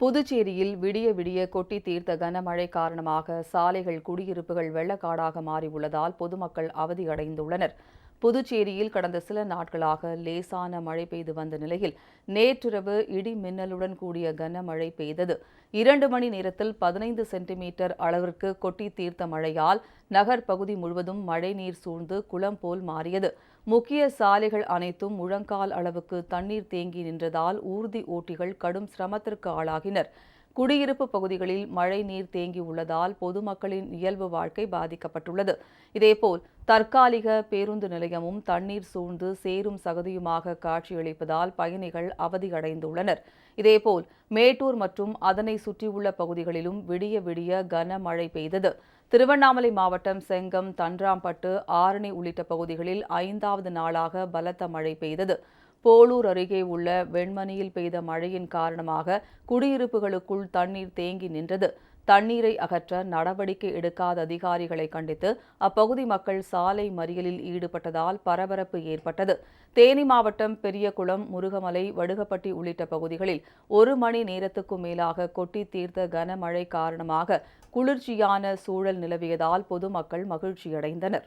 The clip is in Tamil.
புதுச்சேரியில் விடிய விடிய கொட்டி தீர்த்த கனமழை காரணமாக சாலைகள் குடியிருப்புகள் வெள்ளக்காடாக மாறியுள்ளதால் பொதுமக்கள் அவதியடைந்துள்ளனர். புதுச்சேரியில் கடந்த சில நாட்களாக லேசான மழை பெய்து வந்த நிலையில் நேற்றிரவு இடி மின்னலுடன் கூடிய கனமழை பெய்தது. இரண்டு மணி நேரத்தில் பதினைந்து சென்டிமீட்டர் அளவிற்கு கொட்டி தீர்த்த மழையால் நகர் பகுதி முழுவதும் மழைநீர் சூழ்ந்து குளம் போல் மாறியது. முக்கிய சாலைகள் அனைத்தும் முழங்கால் அளவுக்கு தண்ணீர் தேங்கி நின்றதால் ஊர்தி ஓட்டிகள் கடும் சிரமத்திற்கு ஆளாகினர். குடியிருப்பு பகுதிகளில் மழை நீர் தேங்கி உள்ளதால் பொதுமக்களின் இயல்பு வாழ்க்கை பாதிக்கப்பட்டுள்ளது. இதேபோல் தற்காலிக பேருந்து நிலையமும் தண்ணீர் சூழ்ந்து சேரும் சகதியுமாக காட்சியளிப்பதால் பயணிகள் அவதியடைந்துள்ளனர். இதேபோல் மேட்டூர் மற்றும் அதனை சுற்றியுள்ள பகுதிகளிலும் விடிய விடிய கனமழை பெய்தது. திருவண்ணாமலை மாவட்டம் செங்கம் தன்றாம்பட்டு ஆரணி உள்ளிட்ட பகுதிகளில் ஐந்தாவது நாளாக பலத்த மழை பெய்தது. போலூர் அருகே உள்ள வெண்மணியில் பெய்த மழையின் காரணமாக குடியிருப்புகளுக்குள் தண்ணீர் தேங்கி நின்றது. தண்ணீரை அகற்ற நடவடிக்கை எடுக்காத அதிகாரிகளை கண்டித்து அப்பகுதி மக்கள் சாலை மறியலில் ஈடுபட்டதால் பரபரப்பு ஏற்பட்டது. தேனி மாவட்டம் பெரியகுளம் முருகமலை வடுகப்பட்டி உள்ளிட்ட பகுதிகளில் ஒரு மணி நேரத்துக்கும் மேலாக கொட்டி தீர்த்த கனமழை காரணமாக குளிர்ச்சியான சூழல் நிலவியதால் பொதுமக்கள் மகிழ்ச்சியடைந்தனர்.